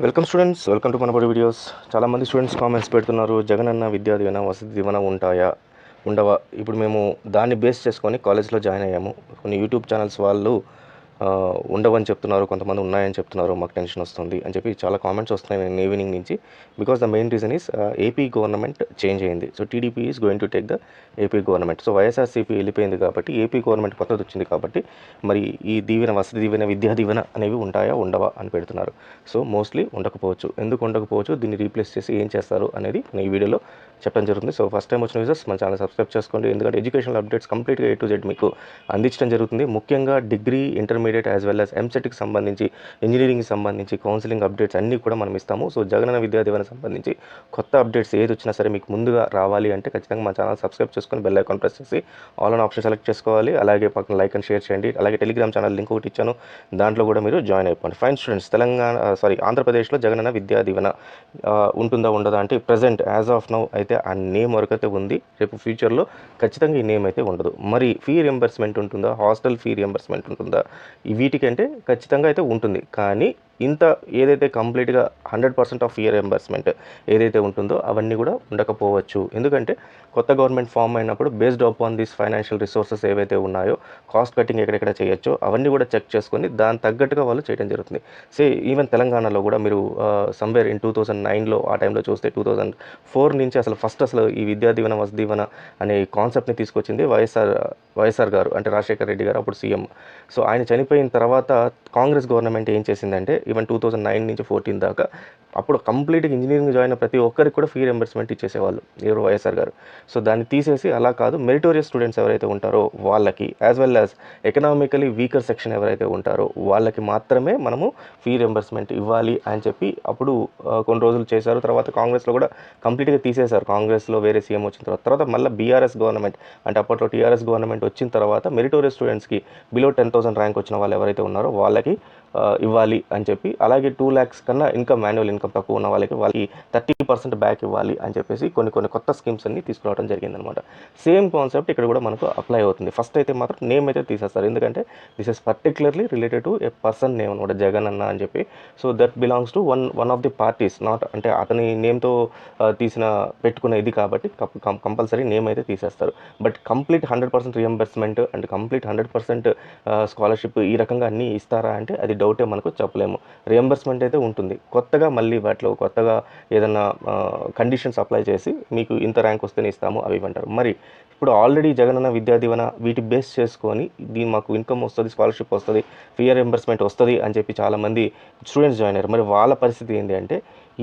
Welcome students welcome to Manabadi videos చాలామంది students comments పెడుతున్నారు జగన్ అన్న విద్యా దీవెన వసతి దీవెన ఉంటాయా? ఉండవా? ఇప్పుడు మేము దాన్ని బేస్ చేసుకొని కాలేజ్లో జాయిన్ అయ్యాము. కొన్ని యూట్యూబ్ ఛానల్స్ వాళ్ళు ఉండవని చెప్తున్నారు కొంతమంది ఉన్నాయని చెప్తున్నారు మాకు టెన్షన్ వస్తుంది అని చెప్పి చాలా కామెంట్స్ వస్తున్నాయి నేను ఈవినింగ్ నుంచి. Because the main reason is AP government change అయింది. So TDP is going to take the AP government so YSRCP వెళ్ళిపోయింది కాబట్టి ఏపీ గవర్నమెంట్ కొత్తది వచ్చింది కాబట్టి మరి ఈ దీవెన వసతి దీవెన విద్యా దీవెన అనేవి ఉంటాయా ఉండవా అని పెడుతున్నారు. సో మోస్ట్లీ ఉండకపోవచ్చు. ఎందుకు ఉండకపోవచ్చు? దీన్ని రీప్లేస్ చేసి ఏం చేస్తారు అనేది నేను ఈ వీడియోలో చెప్పడం జరుగుతుంది. సో ఫస్ట్ టైం వచ్చిన యూజర్స్ మన ఛానల్ సబ్స్క్రైబ్ చేసుకోండి. ఎందుకంటే ఎడ్యుకేషనల్ అప్డేట్స్ కంప్లీట్గా ఏ టు జెడ్ మీకు అందించడం జరుగుతుంది. ముఖ్యంగా degree intermediate as well as ఎంసెట్కి సంబంధించి ఇంజనీరింగ్కి సంబంధించి కౌన్సిలింగ్ అప్డేట్స్ అన్నీ కూడా మనం ఇస్తాము. సో జగనన్న విద్యా దీవెన సంబంధించి కొత్త అప్డేట్స్ ఏది వచ్చినా సరే మీకు ముందుగా రావాలి అంటే ఖచ్చితంగా మా ఛానల్ సబ్స్క్రైబ్ చేసుకొని బెల్ ఐకాన్ ప్రెస్ చేసి ఆల్ అన్ ఆప్షన్ సెలెక్ట్ చేసుకోవాలి. అలాగే పక్కన లైక్ అండ్ షేర్ చేయండి. అలాగే టెలిగ్రామ్ ఛానల్ లింక్ ఒకటి ఇచ్చాను. దాంట్లో కూడా మీరు జాయిన్ అయిపోండి. Fine students Telangana uh, sorry ఆంధ్రప్రదేశ్లో జగనన్న విద్యా దీవెన uh, ఉంటుందా ఉండదా అంటే ప్రజెంట్ యాజ్ ఆఫ్ నౌ అయితే ఆ నేమ్ వరకు అయితే ఉంది. రేపు ఫ్యూచర్లో ఖచ్చితంగా ఈ నేమ్ అయితే ఉండదు. మరి ఫీ రియంబర్స్మెంట్ ఉంటుందా? హాస్టల్ ఫీ రియంబర్స్మెంట్ ఉంటుందా? వీటికంటే ఖచ్చితంగా అయితే ఉంటుంది. కానీ ఇంత ఏదైతే కంప్లీట్గా hundred percent of reimbursement ఏదైతే ఉంటుందో అవన్నీ కూడా ఉండకపోవచ్చు. ఎందుకంటే కొత్త గవర్నమెంట్ ఫామ్ అయినప్పుడు based on these financial resources ఏవైతే ఉన్నాయో కాస్ట్ కటింగ్ ఎక్కడెక్కడ చేయొచ్చో అవన్నీ కూడా చెక్ చేసుకొని దాని తగ్గట్టుగా వాళ్ళు చేయడం జరుగుతుంది. సే ఈవెన్ తెలంగాణలో కూడా మీరు సమ్వేర్ ఇన్ టూ థౌజండ్ నైన్లో ఆ టైంలో చూస్తే టూ థౌజండ్ ఫోర్ నుంచి అసలు ఫస్ట్ అసలు ఈ విద్యా దీవెన వసదీవన అనే కాన్సెప్ట్ని తీసుకొచ్చింది వైఎస్ఆర్ వైఎస్ఆర్ గారు అంటే రాజశేఖర్ రెడ్డి గారు అప్పుడు సీఎం. సో ఆయన చనిపోయిన తర్వాత కాంగ్రెస్ గవర్నమెంట్ ఏం చేసిందంటే ఈవెన్ టూ థౌజండ్ నైన్ నుంచి ఫోర్టీన్ దాకా అప్పుడు కంప్లీట్గా ఇంజనీరింగ్ జాయిన్ అయిన ప్రతి ఒక్కరికి కూడా ఫీ రింబర్స్మెంట్ ఇచ్చేసేవాళ్ళు ఎవరు వైఎస్ఆర్ గారు. సో దాన్ని తీసేసి అలా కాదు మెరిటోరియస్ స్టూడెంట్స్ ఎవరైతే ఉంటారో వాళ్ళకి as well as economically weaker section ఎవరైతే ఉంటారో వాళ్ళకి మాత్రమే మనము ఫీ రింబర్స్మెంట్ ఇవ్వాలి అని చెప్పి అప్పుడు కొన్ని రోజులు చేశారు. తర్వాత కాంగ్రెస్లో కూడా కంప్లీట్గా తీసేశారు. కాంగ్రెస్లో వేరే సీఎం వచ్చిన తర్వాత తర్వాత మళ్ళీ బీఆర్ఎస్ గవర్నమెంట్ అంటే అప్పట్లో టీఆర్ఎస్ గవర్నమెంట్ వచ్చిన తర్వాత మెరిటోరియస్ స్టూడెంట్స్కి బిలో టెన్ థౌసండ్ ర్యాంక్ వచ్చిన వాళ్ళు ఎవరైతే ఉన్నారో వాళ్ళకి ఇవ్వాలి అని చెప్పి చెప్పి అలాగే టూ ల్యాక్స్ కన్నా ఇన్కమ్ మాన్యువల్ ఇన్కమ్ తక్కువ ఉన్న వాళ్ళకి వాళ్ళకి థర్టీ పర్సెంట్ బ్యాక్ ఇవ్వాలి అని చెప్పేసి కొన్ని కొన్ని కొత్త స్కీమ్స్ అన్ని తీసుకురావడం జరిగిందనమాట సేమ్ కాన్సెప్ట్ ఇక్కడ కూడా మనకు అప్లై అవుతుంది. ఫస్ట్ అయితే మాత్రం నేమ్ అయితే తీసేస్తారు. ఎందుకంటే this is particularly related to a person name అనమాట జగన్ అన్న అని చెప్పి. So that belongs to one one of the parties not అంటే అతని నేమ్తో తీసిన పెట్టుకున్న ఇది కాబట్టి కంపల్సరీ నేమ్ అయితే తీసేస్తారు. But complete hundred percent reimbursement and complete hundred percent scholarship ఈ రకంగా అన్నీ ఇస్తారా అంటే అది డౌటే మనకు చెప్పలేము. రియంబర్స్మెంట్ అయితే ఉంటుంది. కొత్తగా మళ్ళీ వాటిలో కొత్తగా ఏదన్నా కండిషన్స్ అప్లై చేసి మీకు ఇంత ర్యాంక్ వస్తేనే ఇస్తాము అవి ఇవ్వంటారు. మరి ఇప్పుడు ఆల్రెడీ జగనన్న విద్యా దీవెన వీటి బేస్ చేసుకొని దీని మాకు ఇన్కమ్ వస్తుంది స్కాలర్షిప్ వస్తుంది ఫీ రియంబర్స్మెంట్ వస్తుంది అని చెప్పి చాలామంది స్టూడెంట్స్ జాయిన్ అయ్యారు. మరి వాళ్ళ పరిస్థితి ఏంటి అంటే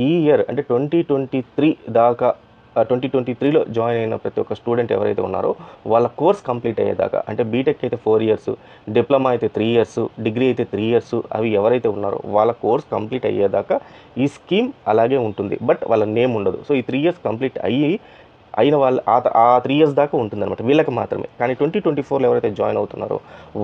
ఈ ఇయర్ అంటే ట్వంటీ ట్వంటీ త్రీ దాకా ట్వంటీ ట్వంటీ త్రీలో జాయిన్ అయిన ప్రతి ఒక్క స్టూడెంట్ ఎవరైతే ఉన్నారో వాళ్ళ కోర్స్ కంప్లీట్ అయ్యేదాకా అంటే బీటెక్ అయితే ఫోర్ ఇయర్స్ డిప్లొమా అయితే త్రీ ఇయర్స్ డిగ్రీ అయితే త్రీ ఇయర్స్ అవి ఎవరైతే ఉన్నారో వాళ్ళ కోర్స్ కంప్లీట్ అయ్యేదాకా ఈ స్కీమ్ అలాగే ఉంటుంది. బట్ వాళ్ళ నేమ్ ఉండదు. సో ఈ త్రీ ఇయర్స్ కంప్లీట్ అయ్యి అయిన వాళ్ళు ఆ ఆ త్రీ ఇయర్స్ దాకా ఉంటుందన్నమాట. వీళ్ళకి మాత్రమే. కానీ ట్వంటీ ట్వంటీ ఫోర్లో ఎవరైతే జాయిన్ అవుతున్నారో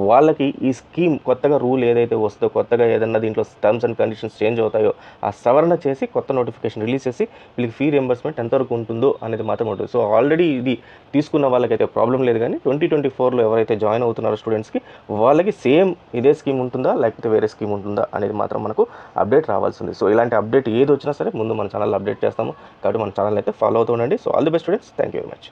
వాళ్ళకి ఈ స్కీమ్ కొత్తగా రూల్ ఏదైతే వస్తుందో కొత్తగా ఏదన్నా దీంట్లో టర్మ్స్ అండ్ కండిషన్స్ చేంజ్ అవుతాయో ఆ సవరణ చేసి కొత్త నోటిఫికేషన్ రిలీజ్ చేసి వీళ్ళకి ఫీ రియంబర్స్మెంట్ ఎంతవరకు ఉంటుందో అనేది మాత్రం ఉంటుంది. సో ఆల్రెడీ ఇది తీసుకున్న వాళ్ళకైతే ప్రాబ్లం లేదు కానీ ట్వంటీ ట్వంటీ ఫోర్లో ఎవరైతే జాయిన్ అవుతున్నారో స్టూడెంట్స్కి వాళ్ళకి సేమ్ ఇదే స్కీమ్ ఉంటుందా లేకపోతే వేరే స్కీమ్ ఉంటుందా అనేది మాత్రం మనకు అప్డేట్ రావాల్సి ఉంది. సో ఇలాంటి అప్డేట్ ఏది వచ్చినా సరే ముందు మన ఛానల్ అప్డేట్ చేస్తాము. కాబట్టి మన ఛానల్ అయితే ఫాలో అవుతూ ఉండండి. So all the best students thank you very much